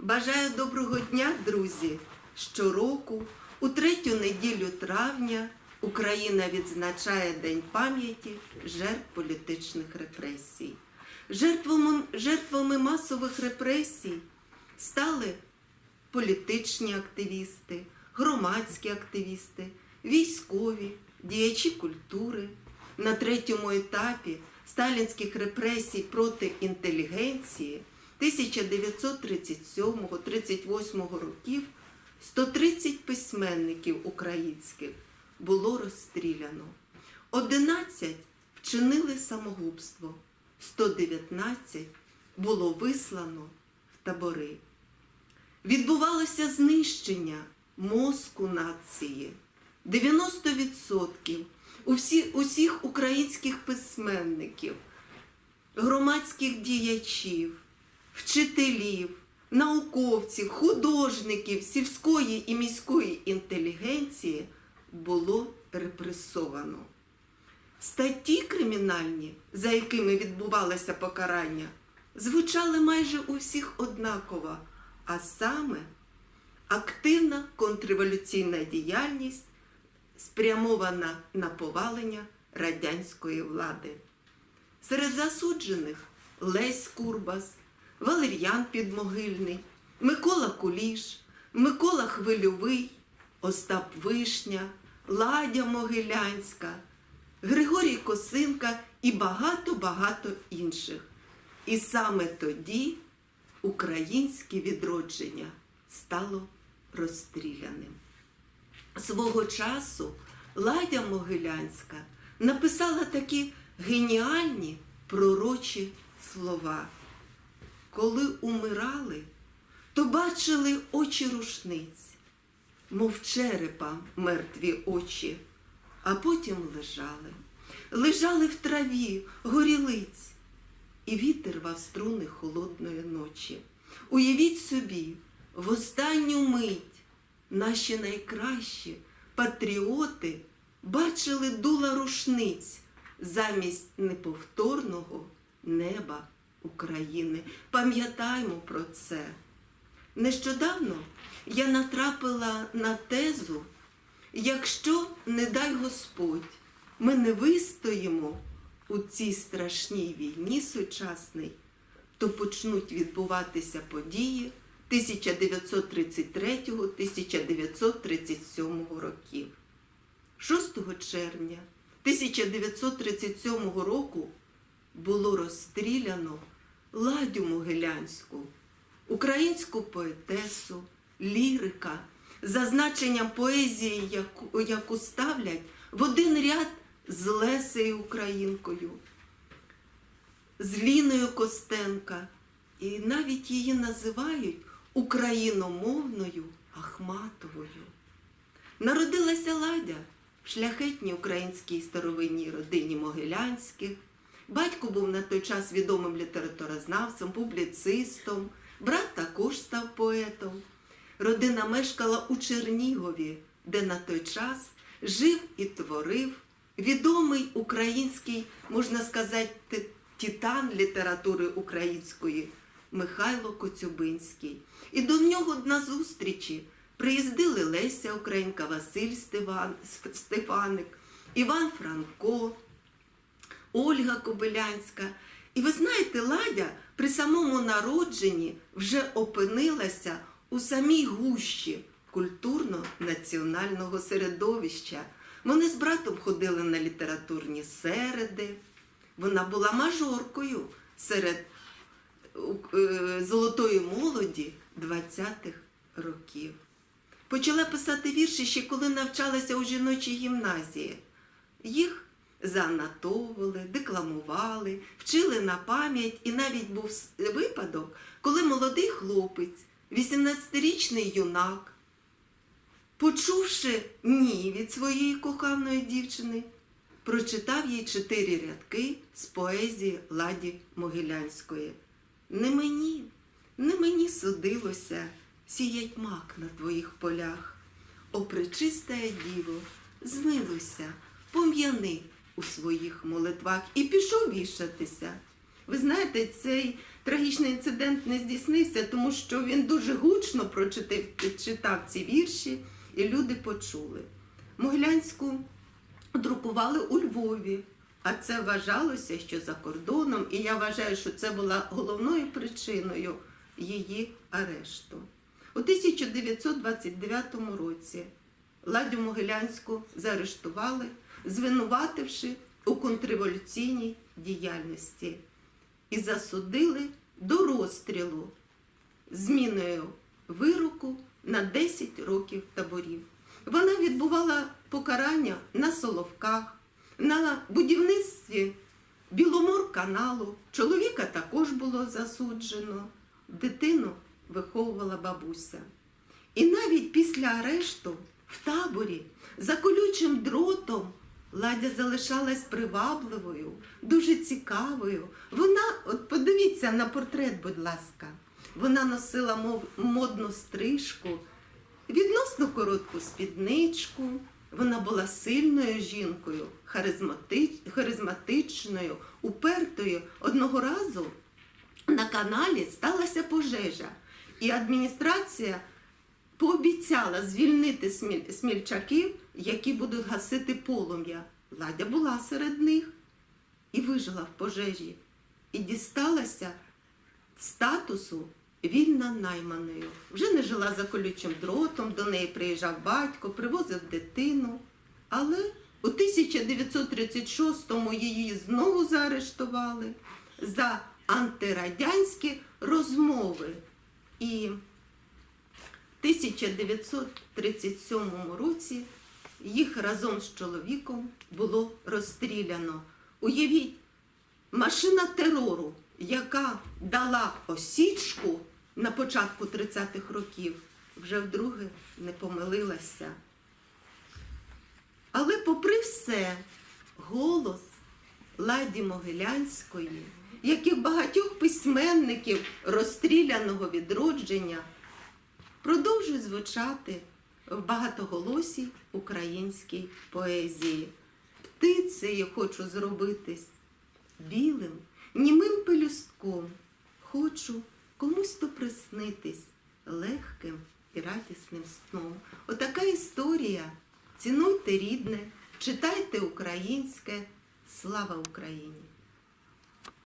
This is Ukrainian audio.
Бажаю доброго дня, друзі! Щороку, у третю неділю травня, Україна відзначає День пам'яті жертв політичних репресій. Жертвами, жертвами масових репресій стали політичні активісти, громадські активісти, військові, діячі культури. На третьому етапі сталінських репресій проти інтелігенції 1937-38 років 130 письменників українських було розстріляно. 11 вчинили самогубство, 119 було вислано в табори. Відбувалося знищення мозку нації. 90% у всі, усіх українських письменників, громадських діячів, вчителів, науковців, художників сільської і міської інтелігенції було репресовано. Статті кримінальні, за якими відбувалося покарання, звучали майже у всіх однаково, а саме активна контрреволюційна діяльність, спрямована на повалення радянської влади. Серед засуджених Лесь Курбас, Валер'ян Підмогильний, Микола Куліш, Микола Хвильовий, Остап Вишня, Ладя Могилянська, Григорій Косинка і багато-багато інших. І саме тоді українське відродження стало розстріляним. Свого часу Ладя Могилянська написала такі геніальні пророчі слова. Коли умирали, то бачили очі рушниць, мов черепа мертві очі, а потім лежали. Лежали в траві, горілиць, і вітер рвав струни холодної ночі. Уявіть собі, в останню мить наші найкращі патріоти бачили дула рушниць замість неповторного неба України. Пам'ятаймо про це. Нещодавно я натрапила на тезу, якщо, не дай Господь, ми не вистоїмо у цій страшній війні сучасній, то почнуть відбуватися події 1933-1937 років. 6 червня 1937 року було розстріляно Ладю Могилянську, українську поетесу, лірика, за значенням поезії, яку, яку ставлять в один ряд з Лесею Українкою, з Ліною Костенка, і навіть її називають україномовною Ахматовою. Народилася Ладя в шляхетній українській старовинній родині Могилянських. Батько був на той час відомим літературознавцем, публіцистом, брат також став поетом. Родина мешкала у Чернігові, де на той час жив і творив відомий український, можна сказати, ти- титан літератури української Михайло Коцюбинський. І до нього на зустрічі приїздили Леся Українка, Василь Стефан, Стефаник, Іван Франко, Ольга Кобилянська. І ви знаєте, Ладя при самому народженні вже опинилася у самій гущі культурно-національного середовища. Вони з братом ходили на літературні середи. Вона була мажоркою серед е, золотої молоді 20-х років. Почала писати вірші ще коли навчалася у жіночій гімназії. Їх заанотовували, декламували, вчили на пам'ять, і навіть був випадок, коли молодий хлопець, 18-річний юнак, почувши ні від своєї коханої дівчини, прочитав їй чотири рядки з поезії Ладі Могилянської. Не мені, не мені судилося сіять мак на твоїх полях. О, пречистая діво, змилуйся, пом'яни у своїх молитвах і пішов вішатися. Ви знаєте, цей трагічний інцидент не здійснився, тому що він дуже гучно прочитав читав ці вірші, і люди почули. Могилянську друкували у Львові, а це вважалося, що за кордоном, і я вважаю, що це була головною причиною її арешту. У 1929 році Ладю Могилянську заарештували, звинувативши у контрреволюційній діяльності і засудили до розстрілу зміною вироку на 10 років таборів. Вона відбувала покарання на Соловках, на будівництві Біломор-каналу. Чоловіка також було засуджено, дитину виховувала бабуся. І навіть після арешту в таборі за колючим дротом Ладя залишалась привабливою, дуже цікавою. Вона, от подивіться на портрет, будь ласка, вона носила мов, модну стрижку, відносно коротку спідничку. Вона була сильною жінкою, харизмати- харизматичною, упертою. Одного разу на каналі сталася пожежа, і адміністрація пообіцяла звільнити сміль- смільчаків, які будуть гасити полум'я. Ладя була серед них і вижила в пожежі, і дісталася статусу вільна найманою. Вже не жила за колючим дротом, до неї приїжджав батько, привозив дитину. Але у 1936-му її знову заарештували за антирадянські розмови. І 1937 році їх разом з чоловіком було розстріляно. Уявіть, машина терору, яка дала осічку на початку 30-х років, вже вдруге не помилилася. Але попри все, голос Ладі Могилянської, як і багатьох письменників розстріляного відродження, продовжує звучати в багатоголосій українській поезії. Птицею хочу зробитись білим, німим пелюстком. Хочу комусь то приснитись легким і радісним сном. Отака історія. Цінуйте рідне, читайте українське. Слава Україні!